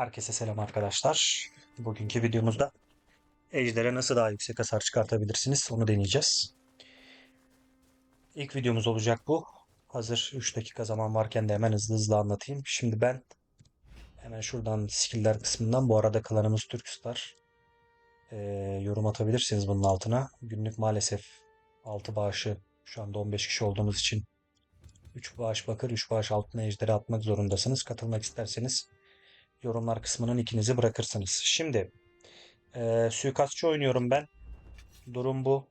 Herkese selam arkadaşlar. Bugünkü videomuzda Ejder'e nasıl daha yüksek hasar çıkartabilirsiniz onu deneyeceğiz. İlk videomuz olacak bu. Hazır 3 dakika zaman varken de hemen hızlı hızlı anlatayım. Şimdi ben hemen şuradan skill'ler kısmından bu arada klanımız Türkstar. Ee, yorum atabilirsiniz bunun altına. Günlük maalesef 6 bağışı şu anda 15 kişi olduğumuz için 3 bağış bakır 3 bağış altına ejderi atmak zorundasınız. Katılmak isterseniz yorumlar kısmının ikinizi bırakırsınız. Şimdi e, suikastçı oynuyorum ben. Durum bu.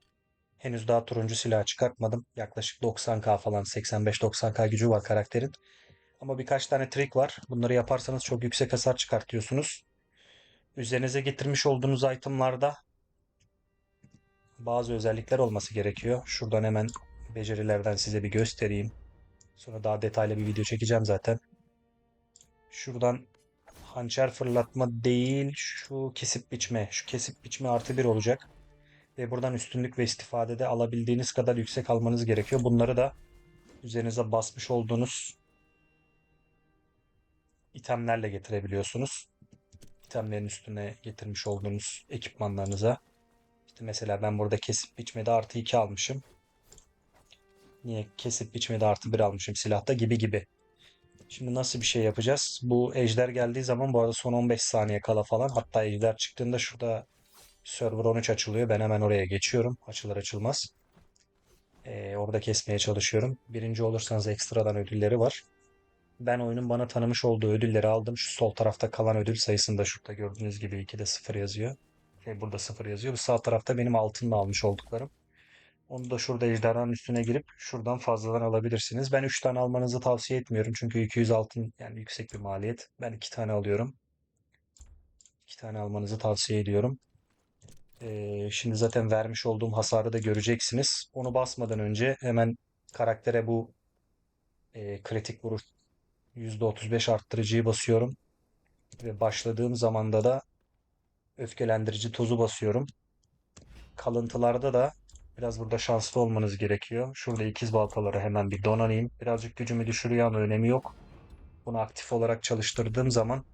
Henüz daha turuncu silah çıkartmadım. Yaklaşık 90k falan 85-90k gücü var karakterin. Ama birkaç tane trik var. Bunları yaparsanız çok yüksek hasar çıkartıyorsunuz. Üzerinize getirmiş olduğunuz itemlarda bazı özellikler olması gerekiyor. Şuradan hemen becerilerden size bir göstereyim. Sonra daha detaylı bir video çekeceğim zaten. Şuradan hançer fırlatma değil şu kesip biçme. Şu kesip biçme artı bir olacak. Ve buradan üstünlük ve istifadede alabildiğiniz kadar yüksek almanız gerekiyor. Bunları da üzerinize basmış olduğunuz itemlerle getirebiliyorsunuz. İtemlerin üstüne getirmiş olduğunuz ekipmanlarınıza. İşte mesela ben burada kesip biçmede artı 2 almışım. Niye kesip biçmede artı 1 almışım silahta gibi gibi. Şimdi nasıl bir şey yapacağız? Bu ejder geldiği zaman bu arada son 15 saniye kala falan hatta ejder çıktığında şurada server 13 açılıyor. Ben hemen oraya geçiyorum. Açılır açılmaz. Ee, orada kesmeye çalışıyorum. Birinci olursanız ekstradan ödülleri var. Ben oyunun bana tanımış olduğu ödülleri aldım. Şu sol tarafta kalan ödül sayısında şurada gördüğünüz gibi 2'de 0 yazıyor. Ve burada 0 yazıyor. Bu sağ tarafta benim altınla almış olduklarım. Onu da şurada ejderhanın üstüne girip şuradan fazladan alabilirsiniz. Ben 3 tane almanızı tavsiye etmiyorum. Çünkü 200 altın yani yüksek bir maliyet. Ben 2 tane alıyorum. 2 tane almanızı tavsiye ediyorum. Ee, şimdi zaten vermiş olduğum hasarı da göreceksiniz. Onu basmadan önce hemen karaktere bu e, kritik vuruş %35 arttırıcıyı basıyorum. Ve başladığım zamanda da öfkelendirici tozu basıyorum. Kalıntılarda da Biraz burada şanslı olmanız gerekiyor. Şurada ikiz baltaları hemen bir donanayım. Birazcık gücümü düşürüyor ama önemi yok. Bunu aktif olarak çalıştırdığım zaman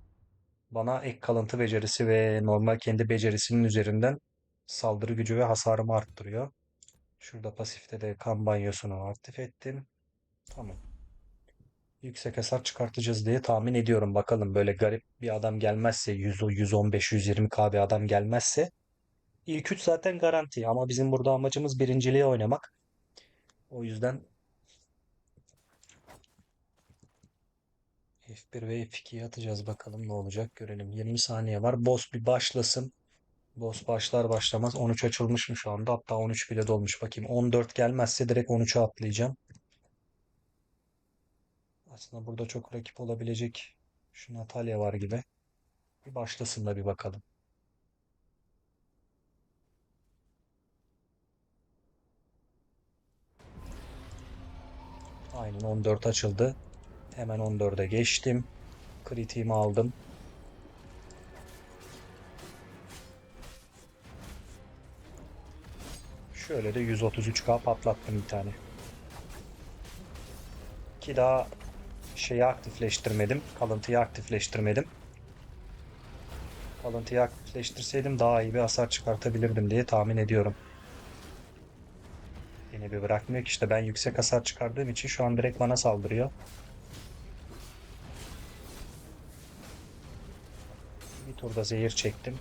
bana ek kalıntı becerisi ve normal kendi becerisinin üzerinden saldırı gücü ve hasarımı arttırıyor. Şurada pasifte de kan banyosunu aktif ettim. Tamam. Yüksek hasar çıkartacağız diye tahmin ediyorum. Bakalım böyle garip bir adam gelmezse 100, 115, 120k bir adam gelmezse İlk üç zaten garanti ama bizim burada amacımız birinciliğe oynamak. O yüzden F1 ve F2'ye atacağız bakalım ne olacak görelim. 20 saniye var. Boss bir başlasın. Boss başlar başlamaz 13 açılmış mı şu anda? Hatta 13 bile dolmuş bakayım. 14 gelmezse direkt 13'e atlayacağım. Aslında burada çok rakip olabilecek şu Natalya var gibi. Bir başlasın da bir bakalım. Aynen 14 açıldı. Hemen 14'e geçtim. Kritiğimi aldım. Şöyle de 133k patlattım bir tane. Ki daha şeyi aktifleştirmedim. Kalıntıyı aktifleştirmedim. Kalıntıyı aktifleştirseydim daha iyi bir hasar çıkartabilirdim diye tahmin ediyorum. Beni bir bırakmıyor ki işte ben yüksek hasar çıkardığım için şu an direkt bana saldırıyor. Bir turda zehir çektim.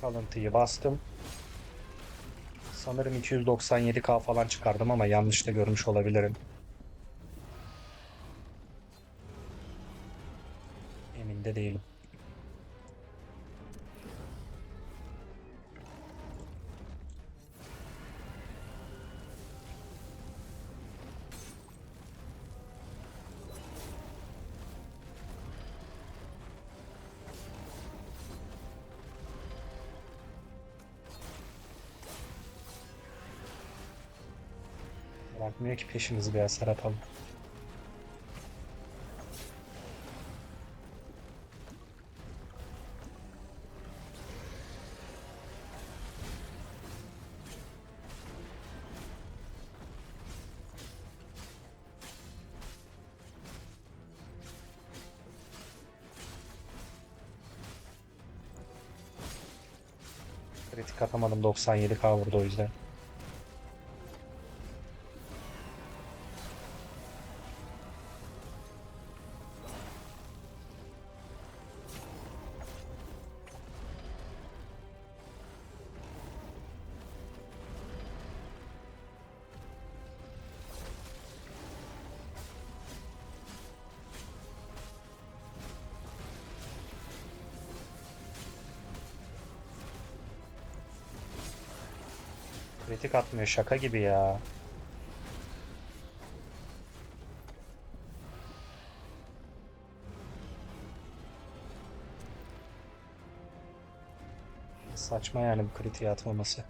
Kalıntıyı bastım. Sanırım 297k falan çıkardım ama yanlış da görmüş olabilirim. Değilim. Bırakmıyor ki peşimizi bir hasar. Kritik atamadım 97k vurdu o yüzden. Kritik atmıyor şaka gibi ya. Saçma yani bu kritiği atmaması.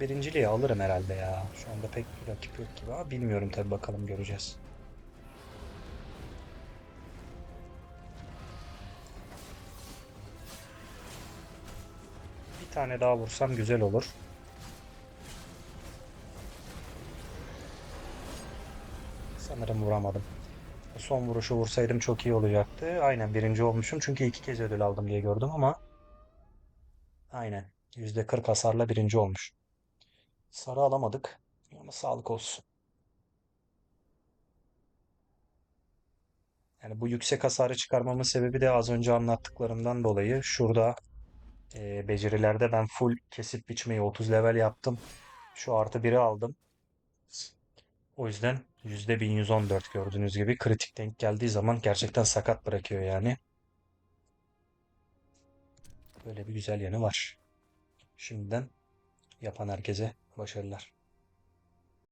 Birinciliği alırım herhalde ya. Şu anda pek bir rakip yok gibi ama bilmiyorum tabi bakalım göreceğiz. Tane daha vursam güzel olur. Sanırım vuramadım. Son vuruşu vursaydım çok iyi olacaktı. Aynen birinci olmuşum çünkü iki kez ödül aldım diye gördüm ama aynen %40 hasarla birinci olmuş. Sarı alamadık ama sağlık olsun. Yani bu yüksek hasarı çıkarmamın sebebi de az önce anlattıklarımdan dolayı. Şurada becerilerde ben full kesip biçmeyi 30 level yaptım. Şu artı 1'i aldım. O yüzden %1114 gördüğünüz gibi kritik denk geldiği zaman gerçekten sakat bırakıyor yani. Böyle bir güzel yanı var. Şimdiden yapan herkese başarılar.